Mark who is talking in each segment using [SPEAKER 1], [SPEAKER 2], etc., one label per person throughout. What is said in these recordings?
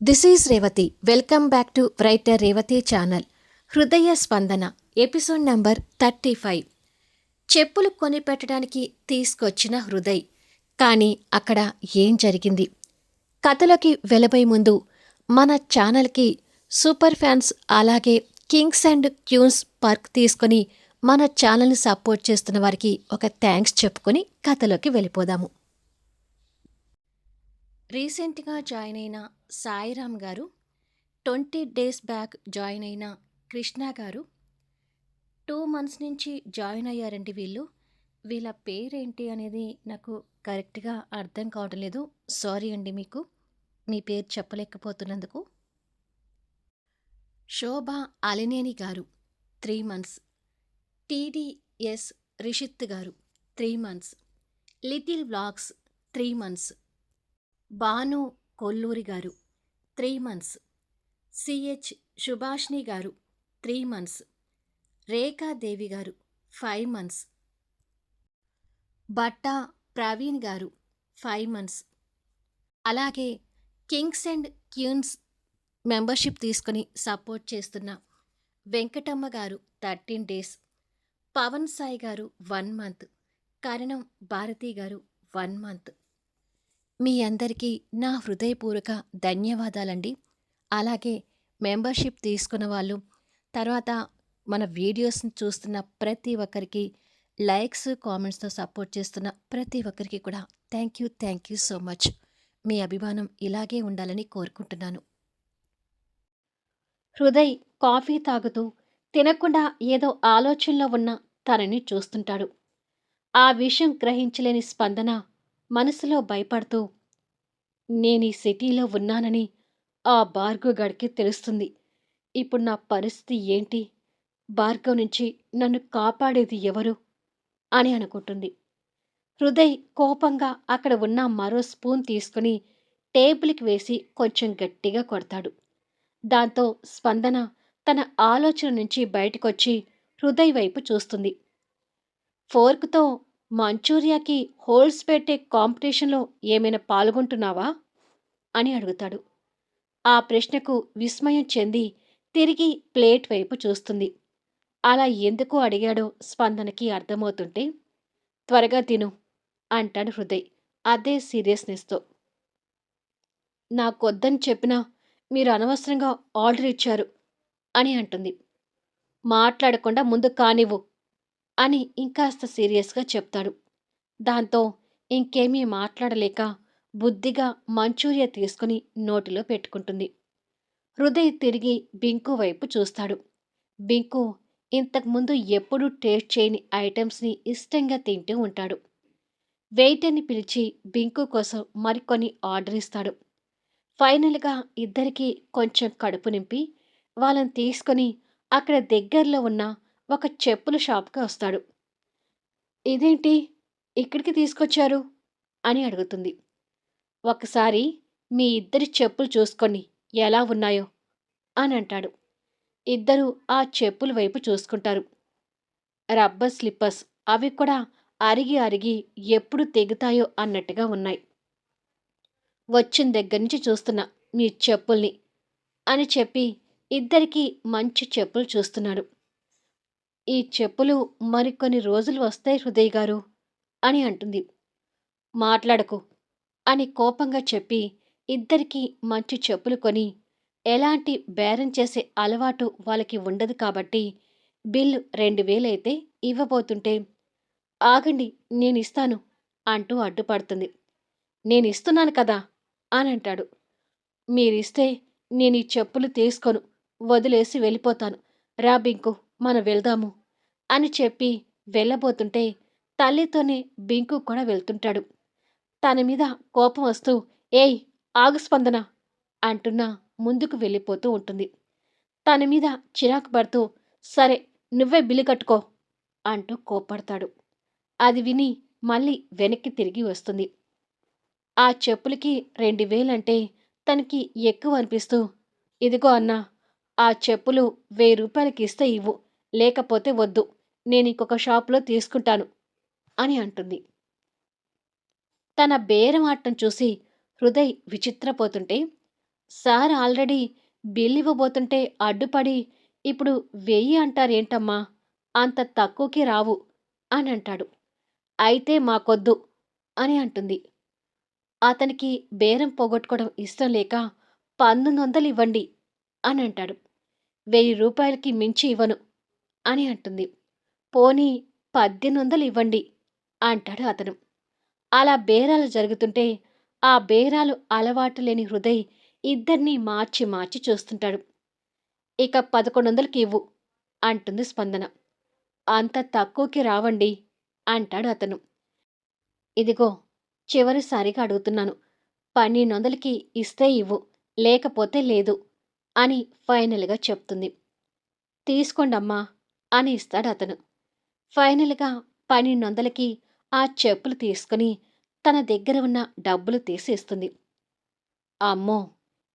[SPEAKER 1] This is Revathi welcome back to writer Revathi channel Hrudaya Spandana episode number thirty five చెప్పులు కొనిపెట్టడానికి తీసుకొచ్చిన హృదయ్. కానీ అక్కడ ఏం జరిగింది? కథలోకి వెలబై ముందు మన ఛానల్కి సూపర్ ఫ్యాన్స్ అలాగే కింగ్స్ అండ్ క్యూన్స్ పర్క్ తీసుకొని మన ఛానల్ని సపోర్ట్ చేస్తున్న వారికి ఒక థ్యాంక్స్ చెప్పుకొని కథలోకి వెళ్ళిపోదాము. రీసెంట్గా జాయిన్ అయిన సాయిరామ్ గారు ట్వంటీ డేస్ బ్యాక్ జాయిన్ అయిన కృష్ణ గారు టూ మంత్స్ నుంచి జాయిన్ అయ్యారండి వీళ్ళు. వీళ్ళ పేరేంటి అనేది నాకు కరెక్ట్గా అర్థం కావడం లేదు. సారీ అండి మీకు. మీ పేరు చెప్పలేకపోతున్నందుకు. శోభ అలినేని గారు three months. TDS Rishith garu three months. Little vlogs three months. Bhanu Kolluri garu three months. CH Subhashini గారు త్రీ మంత్స్. రేఖాదేవి గారు ఫైవ్ మంత్స్. బట్టా ప్రవీణ్ గారు ఫైవ్ మంత్స్. అలాగే కింగ్స్ అండ్ క్యూన్స్ మెంబర్షిప్ తీసుకొని సపోర్ట్ చేస్తున్న వెంకటమ్మ గారు థర్టీన్ డేస్. పవన్ సాయి గారు వన్ మంత్. కరణం భారతి గారు one month. మీ అందరికీ నా హృదయపూర్వక ధన్యవాదాలండి. అలాగే మెంబర్షిప్ తీసుకున్న వాళ్ళు తర్వాత మన వీడియోస్ని చూస్తున్న ప్రతి ఒక్కరికి లైక్స్ కామెంట్స్తో సపోర్ట్ చేస్తున్న ప్రతి ఒక్కరికి కూడా thank you thank you so much. మీ అభిమానం ఇలాగే ఉండాలని కోరుకుంటున్నాను. హృదయ్ కాఫీ తాగుతూ తినకుండా ఏదో ఆలోచనలో ఉన్న తనని చూస్తుంటాడు. ఆ విషయం గ్రహించలేని స్పందన మనసులో భయపడుతూ నేను ఈ సిటీలో ఉన్నానని ఆ బార్గో గడికి తెలుస్తుంది. ఇప్పుడు నా పరిస్థితి ఏంటి? బార్గో నుంచి నన్ను కాపాడేది ఎవరు? అని అనుకుంటుంది. హృదయ్ కోపంగా అక్కడ ఉన్న మరో స్పూన్ తీసుకుని టేబుల్కి వేసి కొంచెం గట్టిగా కొడతాడు. దాంతో స్పందన తన ఆలోచన నుంచి బయటకొచ్చి హృదయ్ వైపు చూస్తుంది. ఫోర్క్తో మంచూరియాకి హోల్స్ పెట్టే కాంపిటీషన్లో ఏమైనా పాల్గొంటున్నావా? అని అడుగుతాడు. ఆ ప్రశ్నకు విస్మయం చెంది తిరిగి ప్లేట్ వైపు చూస్తుంది. అలా ఎందుకు అడిగాడో స్పందనకి అర్థమవుతుంటే త్వరగా తిను అంటాడు హృదయ్ అదే సీరియస్నెస్తో. నాకొద్దని చెప్పినా మీరు అనవసరంగా ఆర్డర్ ఇచ్చారు అని అంటుంది. మాట్లాడకుండా ముందు కానివ్వు అని ఇంకాస్త సీరియస్గా చెప్తాడు. దాంతో ఇంకేమీ మాట్లాడలేక బుద్ధిగా మంచూరియా తీసుకుని నోటిలో పెట్టుకుంటుంది. హృదయ్ తిరిగి బింకు వైపు చూస్తాడు. బింకు ఇంతకుముందు ఎప్పుడూ టేస్ట్ చేయని ఐటమ్స్ని ఇష్టంగా తింటూ ఉంటాడు. వెయిటర్ని పిలిచి బింకు కోసం మరికొన్ని ఆర్డర్ ఇస్తాడు. ఫైనల్గా ఇద్దరికీ కొంచెం కడుపు నింపి వాళ్ళని తీసుకొని అక్కడ దగ్గరలో ఉన్న ఒక చెప్పుల షాప్కి వస్తాడు. ఇదేంటి? ఇక్కడికి తీసుకొచ్చారు? అని అడుగుతుంది. ఒకసారి మీ ఇద్దరి చెప్పులు చూసుకొని ఎలా ఉన్నాయో? అని అంటాడు. ఇద్దరు ఆ చెప్పుల వైపు చూసుకుంటారు. రబ్బర్ స్లిప్పర్స్ అవి కూడా అరిగి అరిగి ఎప్పుడు తెగుతాయో అన్నట్టుగా ఉన్నాయి. వచ్చిన దగ్గర నుంచి చూస్తున్నా మీ చెప్పుల్ని అని చెప్పి ఇద్దరికి మంచి చెప్పులు చూస్తున్నాడు. ఈ చెప్పులు మరికొన్ని రోజులు వస్తాయి హృదయ్ గారు అని అంటుంది. మాట్లాడకు అని కోపంగా చెప్పి ఇద్దరికీ మంచి చెప్పులు కొని ఎలాంటి బేరం చేసే అలవాటు వాళ్ళకి ఉండదు కాబట్టి బిల్లు రెండు వేలైతే ఇవ్వబోతుంటే ఆగండి నేను ఇస్తాను అంటూ అడ్డుపడుతుంది. నేను ఇస్తున్నాను కదా అని అంటాడు. మీరిస్తే నేను ఈ చెప్పులు తీసుకొను వదిలేసి వెళ్ళిపోతాను. రా బింకు మనం వెళ్దాము అని చెప్పి వెళ్ళబోతుంటే తల్లితోనే బింకు కూడా వెళ్తుంటాడు. తన మీద కోపం వస్తూ ఏయ్ ఆగు స్పందన అంటున్నా ముందుకు వెళ్ళిపోతూ ఉంటుంది. తన మీద చిరాకు పడుతూ సరే నువ్వే బిల్లు కట్టుకో అంటూ కోపడతాడు అది విని మళ్ళీ వెనక్కి తిరిగి వస్తుంది. ఆ చెప్పులకి రెండు వేలంటే తనకి ఎక్కువ అనిపిస్తూ ఇదిగో అన్నా ఆ చెప్పులు వెయ్యి రూపాయలకి ఇస్తే ఇవ్వు లేకపోతే వద్దు నేను ఇంకొక షాప్లో తీసుకుంటాను అని అంటుంది. తన బేరం చూసి హృదయ్ విచిత్రపోతుంటే సార్ ఆల్రెడీ బిల్ ఇవ్వబోతుంటే అడ్డుపడి ఇప్పుడు వెయ్యి అంటారేంటమ్మా? అంత తక్కువకి రావు అని అంటాడు. అయితే మాకొద్దు అని అంటుంది. అతనికి బేరం పోగొట్టుకోవడం ఇష్టం లేక పంతొమ్మిది వందలు ఇవ్వండి అని అంటాడు. వెయ్యి రూపాయలకి మించి ఇవ్వను అని అంటుంది. పోనీ పద్దెనిమిది వందలు ఇవ్వండి అంటాడు అతను. అలా బేరాలు జరుగుతుంటే ఆ బేరాలు అలవాటు లేని హృదయ్ ఇద్దరినీ మార్చి మార్చి చూస్తుంటాడు. ఇక పదకొండు వందలకి ఇవ్వు అంటుంది స్పందన. అంత తక్కువకి రావండి అంటాడు అతను. ఇదిగో చివరిసారిగా అడుగుతున్నాను పన్నెండు వందలకి ఇస్తే ఇవ్వు లేకపోతే లేదు అని ఫైనల్గా చెప్తుంది. తీసుకోండమ్మా అని ఇస్తాడు అతను. ఫైనల్గా పన్నెండు వందలకి ఆ చెప్పులు తీసుకుని తన దగ్గర ఉన్న డబ్బులు తీసేస్తుంది. అమ్మో!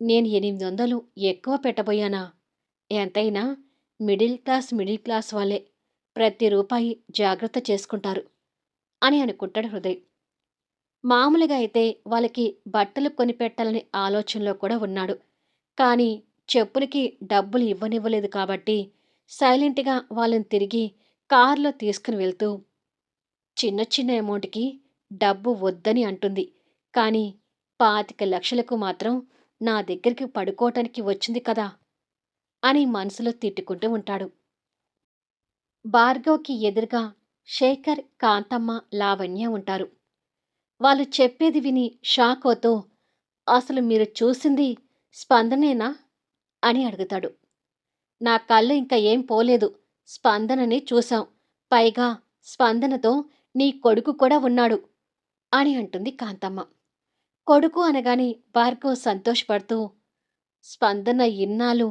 [SPEAKER 1] నేను ఎనిమిది వందలు ఎక్కువ పెట్టబోయానా? ఎంతైనా మిడిల్ క్లాస్ మిడిల్ క్లాస్ వాళ్ళే ప్రతి రూపాయి జాగ్రత్త చేసుకుంటారు అని అనుకుంటాడు హృదయ్. మామూలుగా అయితే వాళ్ళకి బట్టలు కొనిపెట్టాలనే ఆలోచనలో కూడా ఉన్నాడు. కానీ చెప్పులకి డబ్బులు ఇవ్వనివ్వలేదు కాబట్టి సైలెంట్గా వాళ్ళని తిరిగి కారులో తీసుకుని వెళ్తూ చిన్న చిన్న అమౌంట్కి డబ్బు వద్దని అంటుంది. కానీ పాతిక లక్షలకు మాత్రం నా దగ్గరికి పడుకోవటానికి వచ్చింది కదా అని మనసులో తిట్టుకుంటూ ఉంటాడు. భార్గవ్కి ఎదురుగా శేఖర్ కాంతమ్మ లావణ్య ఉంటారు. వాళ్ళు చెప్పేది విని షాకోతో అసలు మీరు చూసింది స్పందనేనా? అని అడుగుతాడు. నా కళ్ళు ఇంకా ఏం పోలేదు. స్పందనని చూశాం. పైగా స్పందనతో నీ కొడుకు కూడా ఉన్నాడు అని అంటుంది కాంతమ్మ. కొడుకు అనగానే భార్గవ్ సంతోషపడుతూ స్పందన ఇన్నాళ్ళు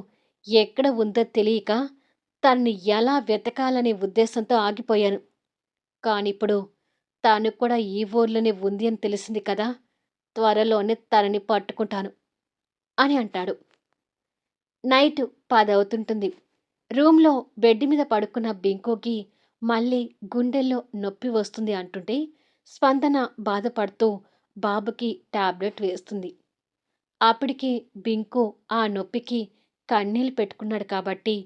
[SPEAKER 1] ఎక్కడ ఉందో తెలియక తన్ని ఎలా వెతకాలనే ఉద్దేశంతో ఆగిపోయాను. కానిప్పుడు తాను కూడా ఈ ఊర్లోనే ఉంది అని తెలిసింది కదా త్వరలోనే తనని పట్టుకుంటాను అని అంటాడు. నైట్ పదవుతుంటుంది. రూమ్లో బెడ్ మీద పడుకున్న బింకోకి మళ్ళీ గుండెల్లో నొప్పి వస్తుంది అంటుంటే స్పందన బాధపడుతూ బాబుకి టాబ్లెట్ వేస్తుంది. అప్పటికి బింకు ఆ నొప్పికి కన్నీళ్ళు పెట్టుకున్నాడు కాబట్టి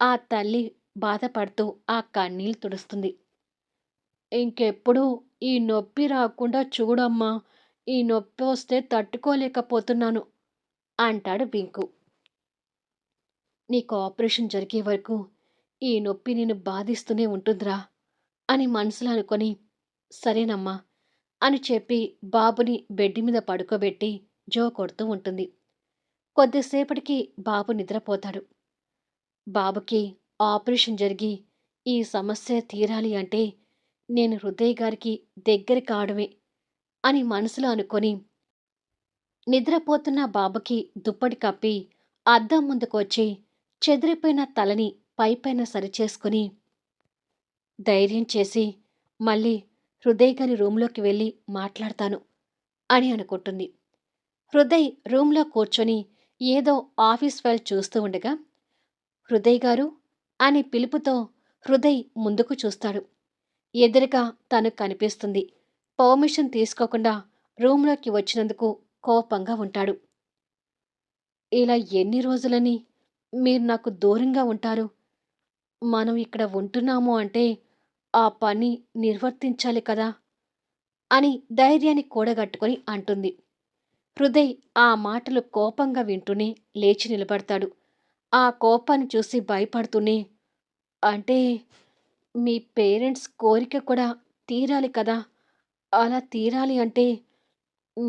[SPEAKER 1] ఆ తల్లి బాధపడుతూ ఆ కన్నీళ్ళు తుడుస్తుంది. ఇంకెప్పుడు ఈ నొప్పి రాకుండా చూడమ్మా ఈ నొప్పి వస్తే తట్టుకోలేకపోతున్నాను అంటాడు బింకు. నీకు ఆపరేషన్ జరిగే వరకు ఈ నొప్పి నేను బాధిస్తూనే ఉంటుందిరా అని మనసులో అనుకొని సరేనమ్మా అని చెప్పి బాబుని బెడ్ మీద పడుకోబెట్టి జో కొడుతూ ఉంటుంది. కొద్దిసేపటికి బాబు నిద్రపోతాడు. బాబుకి ఆపరేషన్ జరిగి ఈ సమస్య తీరాలి అంటే నేను హృదయ్ గారికి దగ్గర కావడమే అని మనసులో అనుకొని నిద్రపోతున్న బాబుకి దుప్పటి కప్పి అద్దం ముందుకు వచ్చి చెదిరిపోయిన తలని పైపైన సరిచేసుకుని ధైర్యం చేసి మళ్ళీ హృదయ్ గారి రూంలోకి వెళ్ళి మాట్లాడతాను అని అనుకుంటుంది. హృదయ్ రూంలో కూర్చొని ఏదో ఆఫీస్ ఫైల్ చూస్తూ ఉండగా హృదయ్ గారు అనే పిలుపుతో హృదయ్ ముందుకు చూస్తాడు. ఎదురుగా తను కనిపిస్తుంది. పర్మిషన్ తీసుకోకుండా రూంలోకి వచ్చినందుకు కోపంగా ఉంటాడు. ఇలా ఎన్ని రోజులని మీరు నాకు దూరంగా ఉంటారు. మనం ఇక్కడ ఉంటున్నాము అంటే ఆ పని నిర్వర్తించాలి కదా? అని ధైర్యాన్ని కూడగట్టుకొని అంటుంది. హృదయ్ ఆ మాటలు కోపంగా వింటూనే లేచి నిలబడతాడు. ఆ కోపాన్ని చూసి భయపడుతూనే అంటే మీ పేరెంట్స్ కోరిక కూడా తీరాలి కదా? అలా తీరాలి అంటే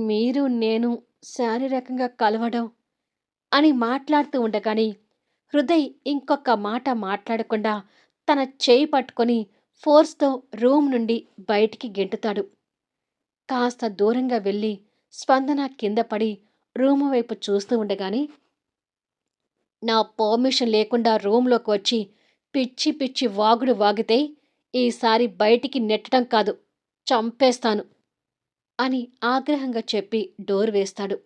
[SPEAKER 1] మీరు నేను శారీరకంగా కలవడం అని మాట్లాడుతూ ఉండగానే హృదయ్ ఇంకొక మాట మాట్లాడకుండా తన చేయి పట్టుకొని ఫోర్స్తో రూమ్ నుండి బయటికి గెంటుతాడు. కాస్త దూరంగా వెళ్ళి స్పందన కింద పడి రూము వైపు చూస్తూ ఉండగానే నా పర్మిషన్ లేకుండా రూమ్లోకి వచ్చి పిచ్చి పిచ్చి వాగుడు వాగితే ఈసారి బయటికి నెట్టడం కాదు చంపేస్తాను అని ఆగ్రహంగా చెప్పి డోర్ వేస్తాడు.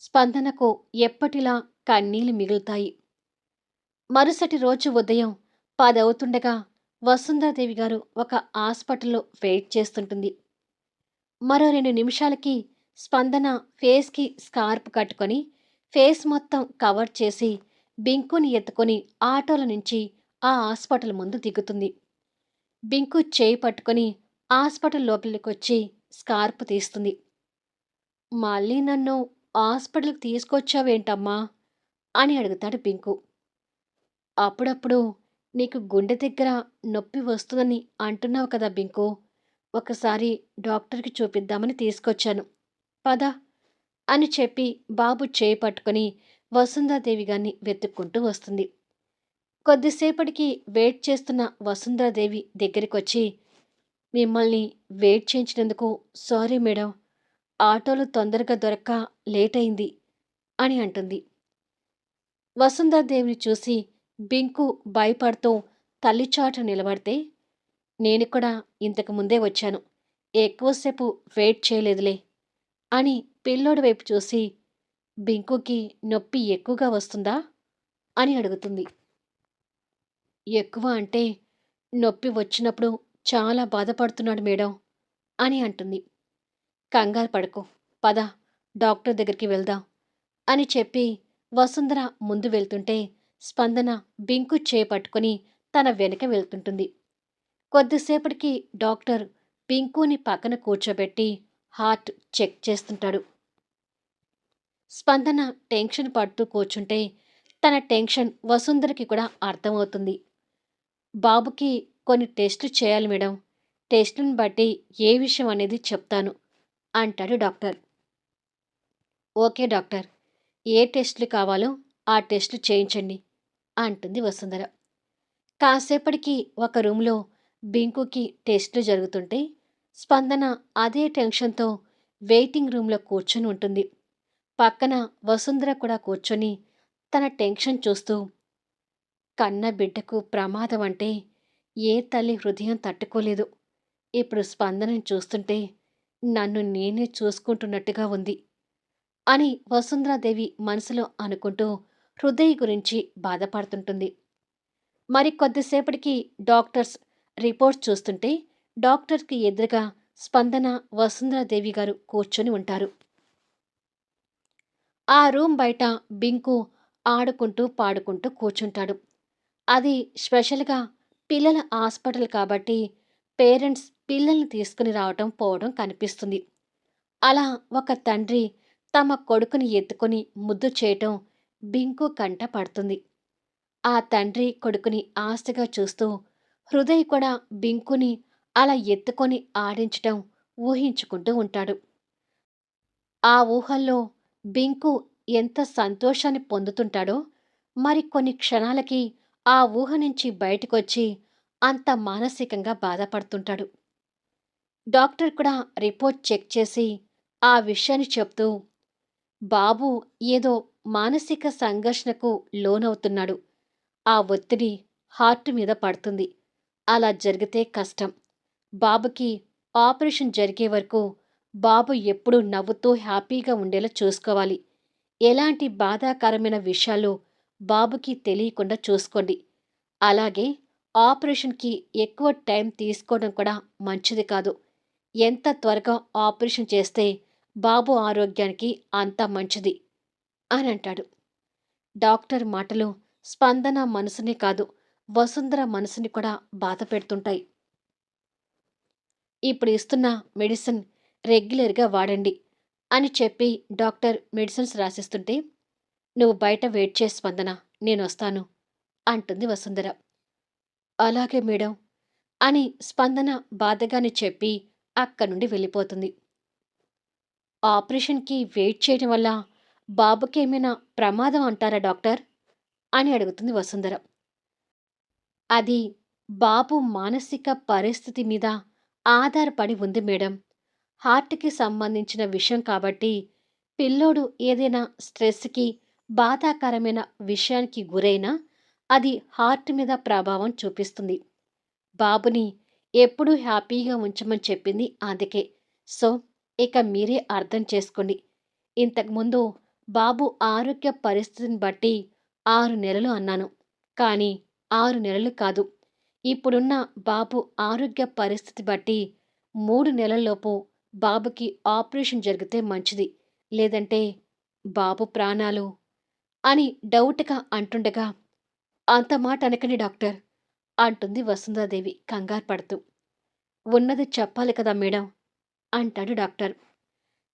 [SPEAKER 1] స్పందనకు ఎప్పటిలా కన్నీళ్ళు మిగులుతాయి. మరుసటి రోజు ఉదయం పదవుతుండగా వసుంధరాదేవి గారు ఒక హాస్పిటల్లో వెయిట్ చేస్తుంటుంది. మరో రెండు నిమిషాలకి స్పందన ఫేస్కి స్కార్ప్ కట్టుకొని ఫేస్ మొత్తం కవర్ చేసి బింకుని ఎత్తుకొని ఆటోల నుంచి ఆ హాస్పిటల్ ముందు దిగుతుంది. బింకు చేయి పట్టుకొని హాస్పిటల్ లోపలికి వచ్చి స్కార్ప్ తీస్తుంది. మళ్ళీ నన్ను హాస్పిటల్కి తీసుకొచ్చావేంటమ్మా? అని అడుగుతాడు బింకు అప్పుడప్పుడు నీకు గుండె దగ్గర నొప్పి వస్తుందని అంటున్నావు కదా బింకు ఒకసారి డాక్టర్కి చూపిద్దామని తీసుకొచ్చాను. పద అని చెప్పి బాబు చేయి పట్టుకొని వసుంధాదేవి గారిని వెతుక్కుంటూ వస్తుంది. కొద్దిసేపటికి వెయిట్ చేస్తున్న వసుంధాదేవి దగ్గరికి వచ్చి మిమ్మల్ని వెయిట్ చేయించినందుకు సారీ మేడం. ఆటోలు తొందరగా దొరక్క లేట్ అయింది అని అంటుంది. వసుంధాదేవిని చూసి బింకు భయపడుతూ తల్లిచాటు నిలబడితే నేను కూడా ఇంతకు ముందే వచ్చాను. ఎక్కువసేపు వెయిట్ చేయలేదులే అని పిల్లోడి వైపు చూసి బింకుకి నొప్పి ఎక్కువగా వస్తుందా? అని అడుగుతుంది. ఎక్కువ అంటే నొప్పి వచ్చినప్పుడు చాలా బాధపడుతున్నాడు మేడం అని అంటుంది. కంగారు పడకు. పద డాక్టర్ దగ్గరికి వెళ్దాం అని చెప్పి వసుంధర ముందు వెళ్తుంటే స్పందన బింకు చేపట్టుకుని తన వెనక వెళ్తుంటుంది. కొద్దిసేపటికి డాక్టర్ బింకుని పక్కన కూర్చోబెట్టి హార్ట్ చెక్ చేస్తుంటాడు. స్పందన టెన్షన్ పడుతూ కూర్చుంటే తన టెన్షన్ వసుంధరకి కూడా అర్థమవుతుంది. బాబుకి కొన్ని టెస్టులు చేయాలి మేడం. టెస్టుని బట్టి ఏ విషయం అనేది చెప్తాను అంటాడు డాక్టర్. Okay doctor. ఏ టెస్టులు కావాలో ఆ టెస్టులు చేయించండి అంటుంది వసుంధర. కాసేపటికి ఒక రూమ్లో బింకుకి టెస్టులు జరుగుతుంటే స్పందన అదే టెన్షన్తో వెయిటింగ్ రూమ్లో కూర్చొని ఉంటుంది. పక్కన వసుంధర కూడా కూర్చొని తన టెన్షన్ చూస్తూ కన్న బిడ్డకు ప్రమాదం అంటే ఏ తల్లి హృదయం తట్టుకోలేదు. ఇప్పుడు స్పందనని చూస్తుంటే నన్ను నేనే చూసుకుంటున్నట్టుగా ఉంది. అని వసుంధరాదేవి మనసులో అనుకుంటూ హృదయ గురించి బాధపడుతుంటుంది. మరి కొద్దిసేపటికి డాక్టర్స్ రిపోర్ట్ చూస్తుంటే డాక్టర్కి ఎదురుగా స్పందన వసుంధరాదేవి గారు కూర్చొని ఉంటారు. ఆ రూమ్ బయట బింకు ఆడుకుంటూ పాడుకుంటూ కూర్చుంటాడు. అది స్పెషల్గా పిల్లల హాస్పిటల్ కాబట్టి పేరెంట్స్ పిల్లల్ని తీసుకుని రావటం పోవడం కనిపిస్తుంది. అలా ఒక తండ్రి తమ కొడుకుని ఎత్తుకొని ముద్దు చేయటం బింకు కంట పడుతుంది. ఆ తండ్రి కొడుకుని ఆస్తిగా చూస్తూ హృదయ్ కూడా బింకుని అలా ఎత్తుకొని ఆడించటం ఊహించుకుంటూ ఉంటాడు. ఆ ఊహల్లో బింకు ఎంత సంతోషాన్ని పొందుతుంటాడో మరి కొన్ని క్షణాలకి ఆ ఊహ నుంచి బయటకొచ్చి అంత మానసికంగా బాధపడుతుంటాడు. డాక్టర్ కూడా రిపోర్ట్ చెక్ చేసి ఆ విషయాన్ని చెప్తూ బాబు ఏదో మానసిక సంఘర్షణకు లోనవుతున్నాడు. ఆ ఒత్తిడి హార్ట్ మీద పడుతుంది. అలా జరిగితే కష్టం. బాబుకి ఆపరేషన్ జరిగే వరకు బాబు ఎప్పుడూ నవ్వుతూ హ్యాపీగా ఉండేలా చూసుకోవాలి. ఎలాంటి బాధాకరమైన విషయాలు బాబుకి తెలియకుండా చూసుకోండి. అలాగే ఆపరేషన్కి ఎక్కువ టైం తీసుకోవడం కూడా మంచిది కాదు. ఎంత త్వరగా ఆపరేషన్ చేస్తే బాబు ఆరోగ్యానికి అంత మంచిది అని అంటాడు డాక్టర్ మాటలు స్పందన మనసునే కాదు వసుంధర మనసుని కూడా బాధ పెడుతుంటాయి. ఇప్పుడు ఇస్తున్న మెడిసిన్ రెగ్యులర్గా వాడండి అని చెప్పి డాక్టర్ మెడిసిన్స్ రాసిస్తుంటే నువ్వు బయట వెయిట్ చేసి స్పందన నేను వస్తాను అంటుంది వసుంధర. అలాగే మేడం అని స్పందన బాధగాని చెప్పి అక్కడి నుండి వెళ్ళిపోతుంది. ఆపరేషన్కి వెయిట్ చేయడం వల్ల బాబుకి ఏమైనా ప్రమాదం అంటారా డాక్టర్? అని అడుగుతుంది వసుంధర. అది బాబు మానసిక పరిస్థితి మీద ఆధారపడి ఉంది మేడం. హార్ట్కి సంబంధించిన విషయం కాబట్టి పిల్లోడు ఏదైనా స్ట్రెస్కి బాధాకరమైన విషయానికి గురైనా అది హార్ట్ మీద ప్రభావం చూపిస్తుంది. బాబుని ఎప్పుడూ హ్యాపీగా ఉంచమని చెప్పింది అందుకే సో ఇక మీరే అర్థం చేసుకోండి. ఇంతకుముందు బాబు ఆరోగ్య పరిస్థితిని బట్టి ఆరు నెలలు అన్నాను. కానీ ఆరు నెలలు కాదు. ఇప్పుడున్న బాబు ఆరోగ్య పరిస్థితి బట్టి మూడు నెలల్లోపు బాబుకి ఆపరేషన్ జరిగితే మంచిది. లేదంటే బాబు ప్రాణాలు అని డౌట్గా అంటుండగా అంత మాట అనకండి డాక్టర్ అంటుంది వసుంధరాదేవి కంగారు పడుతూ. ఉన్నది చెప్పాలి కదా మేడం. అంటాడు డాక్టర్.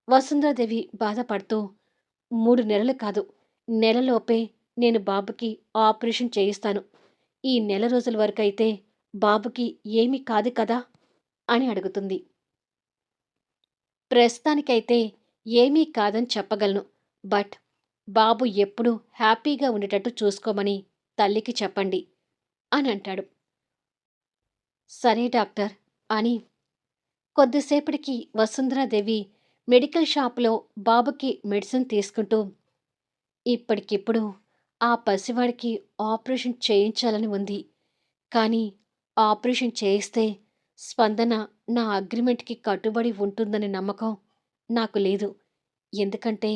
[SPEAKER 1] వసుంధరాదేవి బాధపడుతూ మూడు నెలలు కాదు నెలలోపే నేను బాబుకి ఆపరేషన్ చేయిస్తాను. ఈ నెల రోజుల వరకు అయితే బాబుకి ఏమీ కాదు కదా? అని అడుగుతుంది. ప్రస్తుతానికైతే ఏమీ కాదని చెప్పగలను బట్ బాబు ఎప్పుడూ హ్యాపీగా ఉండేటట్టు చూసుకోమని తల్లికి చెప్పండి అని అంటాడు. సరే డాక్టర్ అని కొద్దిసేపటికి వసుంధరాదేవి మెడికల్ షాప్లో బాబుకి మెడిసిన్ తీసుకుంటూ ఇప్పటికిప్పుడు ఆ పసివాడికి ఆపరేషన్ చేయించాలని ఉంది. కానీ ఆపరేషన్ చేయిస్తే స్పందన నా అగ్రిమెంట్కి కట్టుబడి ఉంటుందనే నమ్మకం నాకు లేదు. ఎందుకంటే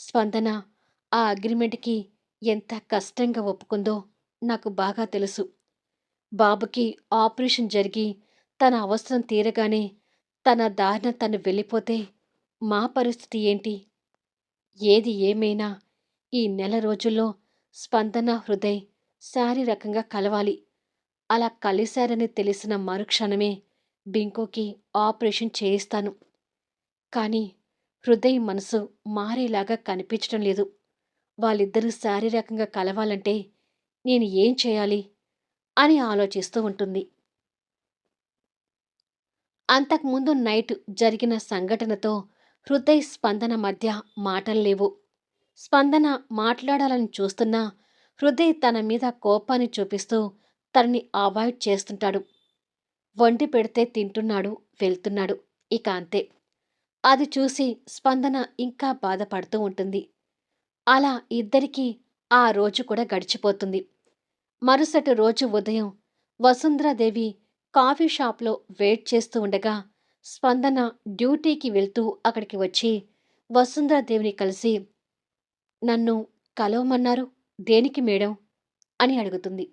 [SPEAKER 1] స్పందన ఆ అగ్రిమెంట్కి ఎంత కష్టంగా ఒప్పుకుందో నాకు బాగా తెలుసు. బాబుకి ఆపరేషన్ జరిగి తన అవసరం తీరగానే తన దారిన తను వెళ్ళిపోతే మా పరిస్థితి ఏంటి? ఏది ఏమైనా ఈ నెల రోజుల్లో స్పందన హృదయ్ శారీరకంగా కలవాలి. అలా కలిశారని తెలిసిన మరుక్షణమే బింకోకి ఆపరేషన్ చేయిస్తాను. కానీ హృదయ్ మనసు మారేలాగా కనిపించడం లేదు. వాళ్ళిద్దరూ శారీరకంగా కలవాలంటే నేను ఏం చేయాలి? అని ఆలోచిస్తూ ఉంటుంది. అంతకుముందు నైట్ జరిగిన సంఘటనతో హృదయ్ స్పందన మధ్య మాటలు లేవు. స్పందన మాట్లాడాలని చూస్తున్నా హృదయ్ తన మీద కోపాన్ని చూపిస్తూ తనని అవాయిడ్ చేస్తుంటాడు. వండి పెడితే తింటున్నాడు వెళ్తున్నాడు ఇక అంతే. అది చూసి స్పందన ఇంకా బాధపడుతూ ఉంటుంది. అలా ఇద్దరికీ ఆ రోజు కూడా గడిచిపోతుంది. మరుసటి రోజు ఉదయం వసుంధరాదేవి కాఫీ షాప్లో వెయిట్ చేస్తూ ఉండగా స్పందన డ్యూటీకి వెళ్తూ అక్కడికి వచ్చి వసుంధరాదేవిని కలిసి నన్ను కలవమన్నారు. దేనికి మేడం? అని అడుగుతుంది.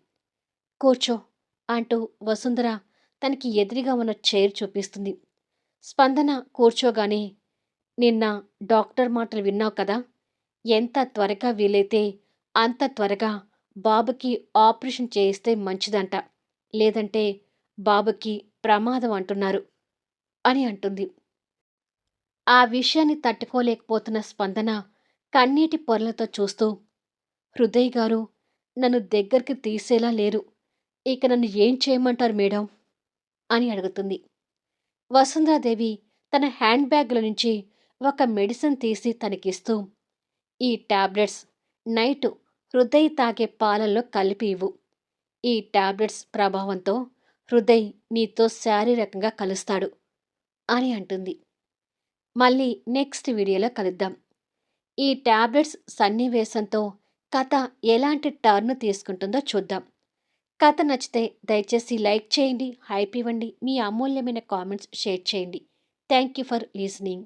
[SPEAKER 1] కూర్చో అంటూ వసుంధర తనకి ఎదురుగా ఉన్న చైర్ చూపిస్తుంది. స్పందన కూర్చోగానే నిన్న డాక్టర్ మాటలు విన్నావు కదా? ఎంత త్వరగా వీలైతే అంత త్వరగా బాబుకి ఆపరేషన్ చేయిస్తే మంచిదంట. లేదంటే బాబుకి ప్రమాదం అంటున్నారు అని అంటుంది. ఆ విషయాన్ని తట్టుకోలేకపోతున్న స్పందన కన్నీటి పొరలతో చూస్తూ హృదయ్ గారు నన్ను దగ్గరికి తీసేలా లేరు. ఇక నన్ను ఏం చేయమంటారు మేడం? అని అడుగుతుంది. వసుంధరాదేవి తన హ్యాండ్ బ్యాగ్లో నుంచి ఒక మెడిసిన్ తీసి తనకిస్తూ ఈ టాబ్లెట్స్ నైట్ హృదయ్ తాగే పాలల్లో కలిపి ఇవ్వు. ఈ టాబ్లెట్స్ ప్రభావంతో హృదయ్ నీతో శారీరకంగా కలుస్తాడు అని అంటుంది. మళ్ళీ నెక్స్ట్ వీడియోలో కలుద్దాం. ఈ టాబ్లెట్స్ సన్నివేశంతో కథ ఎలాంటి టర్న్ తీసుకుంటుందో చూద్దాం. కథ నచ్చితే దయచేసి లైక్ చేయండి హైప్ ఇవ్వండి మీ అమూల్యమైన కామెంట్స్ షేర్ చేయండి. Thank you for listening